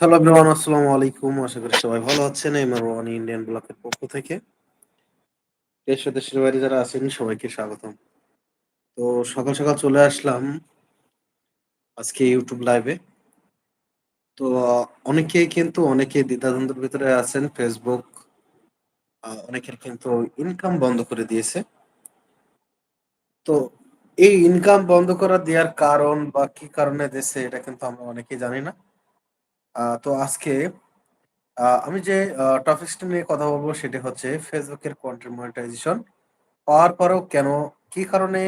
Hello everyone আসসালামু আলাইকুম আশা করি সবাই ভালো আছেন। এই মারওয়ান ইন্ডিয়ান ব্লকের পক্ষ থেকে। দেশ ও দেশের বাইরে যারা আছেন, সবাইকে স্বাগতম। তো সকাল সকাল চলে আসলাম আজকে ইউটিউব লাইভে তো অনেকেই কিন্তু অনেকে দ্বিধাদ্বন্দ্বের ভিতরে আছেন। ফেসবুক অনেকের কিন্তু ইনকাম বন্ধ করে দিয়েছে। তো এই ইনকাম বন্ধ করা দেওয়ার কারণ বা কি কারণে দিয়েছে, এটা কিন্তু আমরা অনেকেই জানি না। তো আজকে আহ, আমি যে টপিকসটা নিয়ে কথা বলব সেটা হচ্ছে ফেসবুকের কন্টেন্ট মনিটাইজেশন পাওয়ার পরেও কেন কি কারণে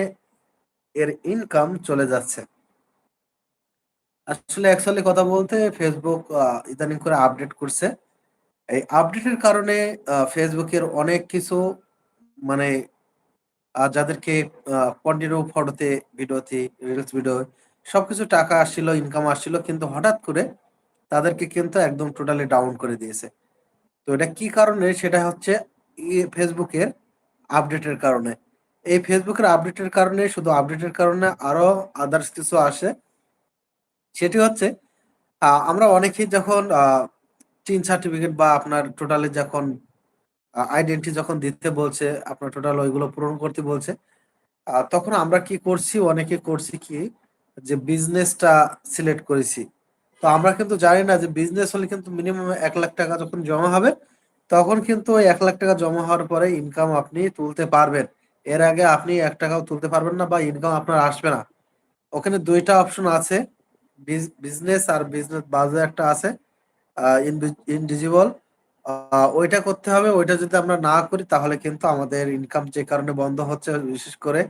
এর ইনকাম চলে যাচ্ছে? আসলে অ্যাকচুয়ালি কথা বলতে ফেসবুক আহ, ইদানিং করে আপডেট করছে। এই আপডেটের কারণে আহ, ফেসবুকের অনেক কিছু মানে যাদেরকে কন্টিনিউ ফটোতে ভিডিওতে রিলস ভিডিও সবকিছু টাকা আসছিল ইনকাম আসছিল কিন্তু হঠাৎ করে তাদেরকে কিন্তু একদম টোটালি ডাউন করে দিয়েছে। তো এটা কি কারণে? সেটা হচ্ছে ফেসবুকের আপডেটের কারণে। এই ফেসবুকের আপডেটের কারণে, শুধু আপডেটের কারণে, আরও আদার্স কিছু আসে। সেটি হচ্ছে আমরা অনেকেই যখন টিন সার্টিফিকেট বা আপনার টোটালি যখন আইডেন্টি যখন দিতে বলছে, আপনার টোটাল ওইগুলো পূরণ করতে বলছে তখন আমরা কি করছি? অনেকে করছি কি? যে বিজনেসটা সিলেক্ট করেছি। তো আমরা কিন্তু জানি না যে বিজনেস হলে কিন্তু মিনিমাম এক লাখ টাকা যখন জমা হবে, তখন কিন্তু ওই এক লাখ টাকা জমা হওয়ার পরে ইনকাম আপনি তুলতে পারবেন। এর আগে আপনি এক টাকাও তুলতে পারবেন না বা ইনকাম আপনার আসবে না। ওখানে দুইটা অপশন আছে বিজনেস আর বিজনেস বাজে একটা আছে ইনডিজিবল ওইটা করতে হবে, ওইটা যদি আমরা না করি তাহলে কিন্তু আমাদের ইনকাম যে কারণে বন্ধ হচ্ছে, বিশেষ করে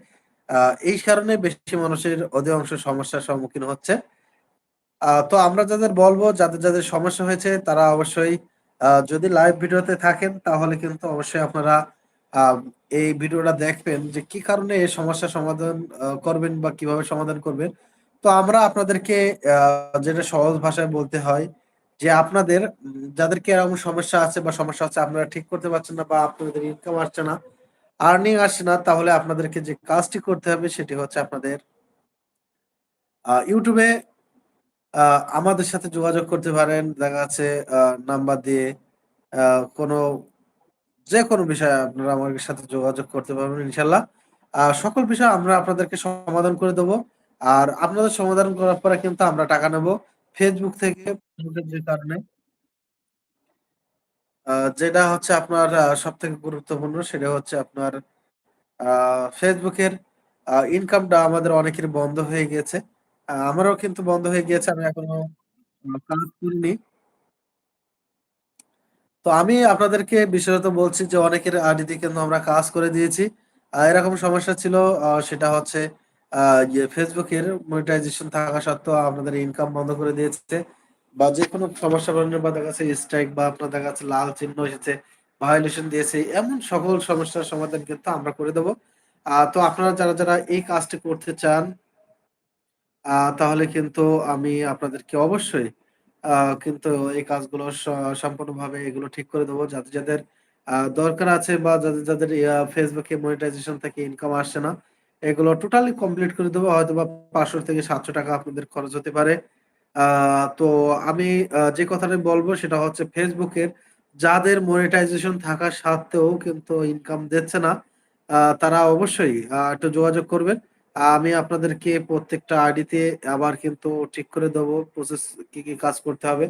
এই কারণে বেশি মানুষের অধিকাংশ সমস্যার সম্মুখীন হচ্ছে। তো আমরা যাদের বলব, যাদের যাদের সমস্যা হয়েছে, তারা অবশ্যই যদি লাইভ ভিডিওতে থাকেন, তাহলে কিন্তু অবশ্যই আপনারা এই ভিডিওটা দেখবেন যে কি কারণে এই সমস্যার সমাধান করবেন বা কীভাবে সমাধান করবেন। তো আমরা আপনাদেরকে যেটা সহজ ভাষায় বলতে হয় যে আপনাদের যাদেরকে এরকম সমস্যা আছে বা সমস্যা আছে আপনারা ঠিক করতে পারছেন না বা আপনাদের ইনকাম আসছে না আর্নিং আসছে না, তাহলে আপনাদেরকে যে কাজটি করতে হবে সেটি হচ্ছে আপনাদের ইউটিউবে আমাদের সাথে যোগাযোগ করতে পারেন। দেখা যাচ্ছে নাম্বার দিয়ে আহ, কোনো যে কোনো বিষয়ে আপনারা আমাদের সাথে যোগাযোগ করতে পারবেন ইনশাল্লাহ আহ, সকল বিষয় আমরা আপনাদেরকে সমাধান করে দেবো। আর আপনাদের সমাধান করার পরে কিন্তু আমরা টাকা নেব। ফেসবুক থেকে যে কারণে যেটা হচ্ছে আপনার সব থেকে গুরুত্বপূর্ণ সেটা হচ্ছে আপনার ফেসবুকের ইনকামটা আমাদের অনেকের বন্ধ হয়ে আহ, আমারও কিন্তু বন্ধ হয়ে গিয়েছে, আমি এখনও কাজ করিনি। তো আমি আপনাদেরকে বিশেষত বলছি যে অনেকের আইডিতে কিন্তু আমরা কাজ করে দিয়েছি। এরকম সমস্যা ছিল সেটা হচ্ছে ইয়ে ফেসবুকের মনিটাইজেশন থাকা সত্ত্বেও আপনাদের ইনকাম বন্ধ করে দিয়েছে বা যে কোনো সমস্যার কারণে বা দেখা যাচ্ছে স্ট্রাইক বা আপনার দেখা যাচ্ছে লাল চিহ্ন এসেছে ভায়োলেশন দিয়েছে, এমন সকল সমস্যার সমাধান কিন্তু আমরা করে দেবো। তো আপনারা যারা যারা এই কাজটি করতে চান তাহলে কিন্তু আমি আপনাদেরকে অবশ্যই কিন্তু এই কাজগুলো স- সম্পূর্ণভাবে এগুলো ঠিক করে দেবো। যাদের যাদের দরকার আছে বা যাদের যাদের ফেসবুকে মনিটাইজেশন থেকে ইনকাম আসছে না, এগুলো টোটালি কমপ্লিট করে দেবো। হয়তো বা পাঁচশো থেকে সাতশো টাকা আপনাদের খরচ হতে পারে। তো আমি যে কথাটা বলব সেটা হচ্ছে ফেসবুকের যাদের মনিটাইজেশন থাকা সত্ত্বেও কিন্তু ইনকাম দিচ্ছে না তারা অবশ্যই একটু যোগাযোগ করবেন। আমি আপনাদেরকে প্রত্যেকটা আইডিতে আবার কিন্তু ঠিক করে দেবো প্রসেস কি কি কাজ করতে হবে।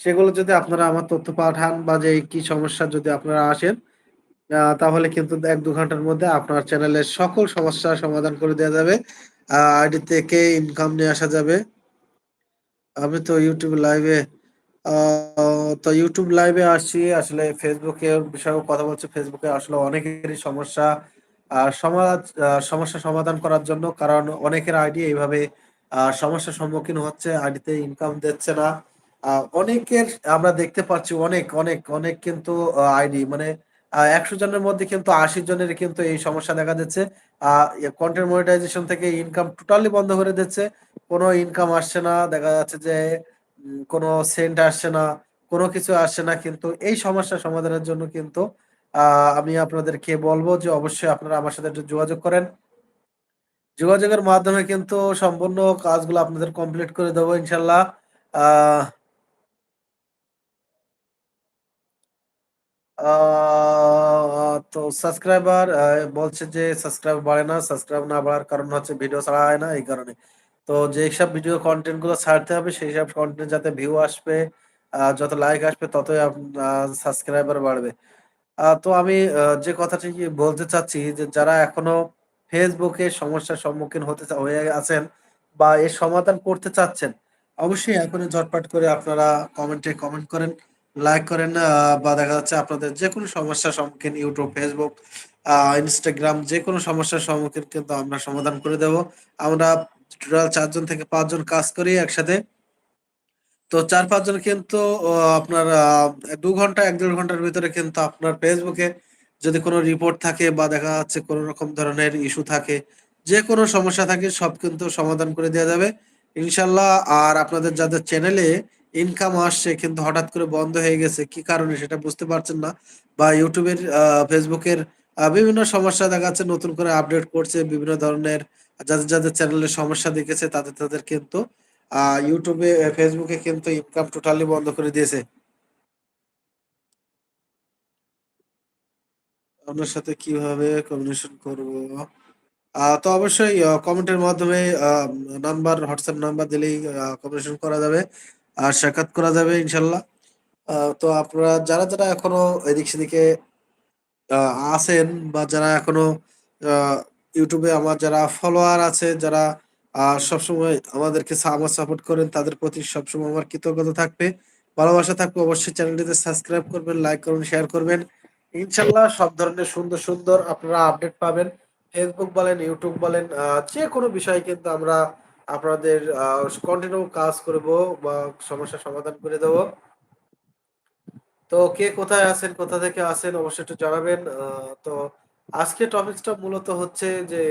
সেগুলো যদি আপনারা আমার তথ্য পাঠান বা যে কি সমস্যা যদি আপনারা আসেন তাহলে কিন্তু এক দু ঘণ্টার মধ্যে আপনার চ্যানেলের সকল সমস্যার সমাধান করে দেওয়া যাবে। আইডি থেকে ইনকাম নিয়ে আসা যাবে। আমি তো ইউটিউব লাইভে তো ইউটিউব লাইভে আসছি। আসলে ফেসবুকের বিষয়ে কথা বলছি। ফেসবুকে আসলে অনেকেরই সমস্যা। সমাজ সমস্যা সমাধান করার জন্য, কারণ অনেকের আইডি এইভাবে সমস্যার সম্মুখীন হচ্ছে, আইডিতে ইনকাম দিচ্ছে না। অনেকের আমরা দেখতে পাচ্ছি অনেক অনেক অনেক কিন্তু আইডি মানে একশো জনের মধ্যে কিন্তু আশি জনের কিন্তু এই সমস্যা দেখা যাচ্ছে কন্টেন্ট মনিটাইজেশন থেকে ইনকাম টোটালি বন্ধ করে দিচ্ছে। কোনো ইনকাম আসছে না, দেখা যাচ্ছে যে কোনো সেন্ট আসছে না, কোনো কিছু আসছে না, কিন্তু এই সমস্যা সমাধানের জন্য কিন্তু আমি আপনাদেরকে বলব যে অবশ্যই আপনারা আমার সাথে একটু যোগাযোগ করেন। যোগাযোগের মাধ্যমে কিন্তু সম্পূর্ণ কাজগুলো আপনাদের কমপ্লিট করে দেবো, ইনশাল্লাহ। তো সাবস্ক্রাইবার বলছে যে সাবস্ক্রাইব বাড়ে না সাবস্ক্রাইব না বাড়ার কারণ হচ্ছে ভিডিও ছাড়া হয় না, এই কারণে। তো যেসব ভিডিও কন্টেন্টগুলো ছাড়তে হবে, সেই সব কন্টেন্ট যাতে ভিউ আসবে যত লাইক আসবে ততই সাবস্ক্রাইবার বাড়বে। তো আমি যে কথাটি বলতে চাচ্ছি যে যারা এখনও এ সমস্যার সম্মুখীন হতে চা হয়ে আছেন বা এর সমাধান করতে চাচ্ছেন, অবশ্যই এখনই ঝটপট করে আপনারা কমেন্টে কমেন্ট করেন, লাইক করেন বা দেখা যাচ্ছে আপনাদের যেকোনো সমস্যার সম্মুখীন YouTube, Facebook, আ Instagram যেকোনো সমস্যার সম্মুখীন কিন্তু আমরা সমাধান করে দেব। আমরা টোটাল ৪ জন থেকে ৫ জন কাজ করি একসাথে। তো ৪-৫ জন কিন্তু আপনার দু ঘণ্টা এক দেড় ঘণ্টার ভিতরে কিন্তু আপনার ফেসবুকে যদি কোনো রিপোর্ট থাকে বা দেখা যাচ্ছে কোনো রকম ধরনের ইস্যু থাকে, যে কোনো সমস্যা থাকে সব কিন্তু সমাধান করে দেওয়া যাবে। ইনশাল্লাহ আর আপনাদের যাদের চ্যানেলে ইনকাম আসছে কিন্তু হঠাৎ করে বন্ধ হয়ে গেছে, কি কারণে সেটা বুঝতে পারছেন না বা ইউটিউবের আ বিভিন্ন সমস্যা দেখা যাচ্ছে নতুন করে আপডেট করছে বিভিন্ন ধরনের যাদের, যাদের চ্যানেলে সমস্যা দেখেছে তাদের, তাদের কিন্তু YouTube এ, কিন্তু ইনকাম টোটালি বন্ধ করে দিয়েছে। আপনার সাথে কীভাবে কমিউনিকেশন করব? তো অবশ্যই কমেন্টের মাধ্যমে নাম্বার WhatsApp নাম্বার দিলেই কমিউনিকেশন করা যাবে। আর সাক্ষাৎ করা যাবে ইনশাআল্লাহ। আ তো আপনারা যারা, যারা এখনও এদিক সেদিকে আছেন বা যারা এখনও YouTube আমার যারা ফলোয়ার আছে, যারা আ সবসময় আমাদেরকে আমার সাপোর্ট করেন তাদের প্রতি সবসময় আমার কৃতজ্ঞতা থাকবে। ভালোবাসা থাকবে। অবশ্যই চ্যানেলটিতে সাবস্ক্রাইব করবেন, লাইক করবেন, শেয়ার করবেন। ইনশাল্লাহ সব ধরনের সুন্দর, সুন্দর আপনারা আপডেট পাবেন। ফেসবুক বলেন, ইউটিউব বলেন আ যেকোনো বিষয়ে কিন্তু আমরা আপনাদের কন্টিনিউ কাজ করব বা সমস্যার সমাধান করে দেব। তো কে কোথায় আছেন, কোথা থেকে আছেন অবশ্যই একটু জানাবেন। আ তো আজকের টপিকসটা মূলত হচ্ছে যে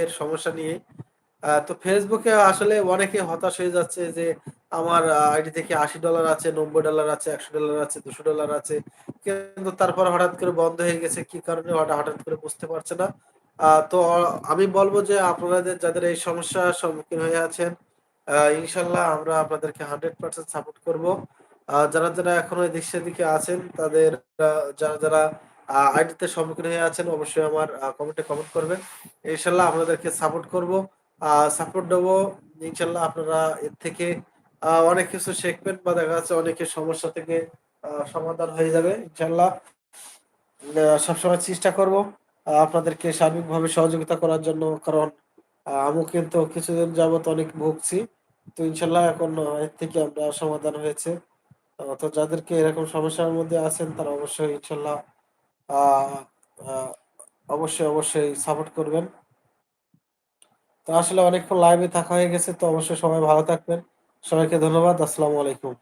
এর সমস্যা নিয়ে। তো ফেসবুকে আসলে অনেকে হতাশ হয়ে যাচ্ছে যে আমার আইডি থেকে $৮০ আছে, $৯০ আছে, $১০০ আছে, $২০০ আছে। কিন্তু তারপর হঠাৎ করে বন্ধ হয়ে গেছে। কি কারণে হঠা হঠাৎ করে বুঝতে পারছে না। তো আমি বলব যে আপনাদের যাদের এই সমস্যার সম্মুখীন হয়ে আছেন, আ ইনশাআল্লাহ আমরা আপনাদেরকে 100% সাপোর্ট করব। যারা, যারা এখনও এদিক সেদিকে আছেন তাদের যারা, যারা আইডিতে সম্মুখীন হয়ে আছেন অবশ্যই আমার কমেন্টে কমেন্ট করবেন। ইনশাআল্লাহ আপনাদেরকে সাপোর্ট করব। সাপোর্ট দেব। ইনশাল্লাহ আপনারা এর থেকে অনেক কিছু শিখবেন বা দেখা যাচ্ছে অনেকের সমস্যা থেকে সমাধান হয়ে যাবে ইনশাল্লাহ সবসময় চেষ্টা করব আপনাদেরকে সার্বিকভাবে সহযোগিতা করার জন্য। কারণ আমি কিন্তু কিছুদিন যাবৎ অনেক ভুগছি। তো ইনশাল্লাহ এখন এর থেকে আমরা সমাধান হয়েছে। তো যাদেরকে এরকম সমস্যার মধ্যে আছেন তারা অবশ্যই ইনশাল্লাহ অবশ্যই, অবশ্যই সাপোর্ট করবেন। তো আসলে অনেকক্ষণ লাইভে থাকা হয়ে গেছে। তো অবশ্যই সবাই ভালো থাকবেন। সবাইকে ধন্যবাদ। আসসালামু আলাইকুম।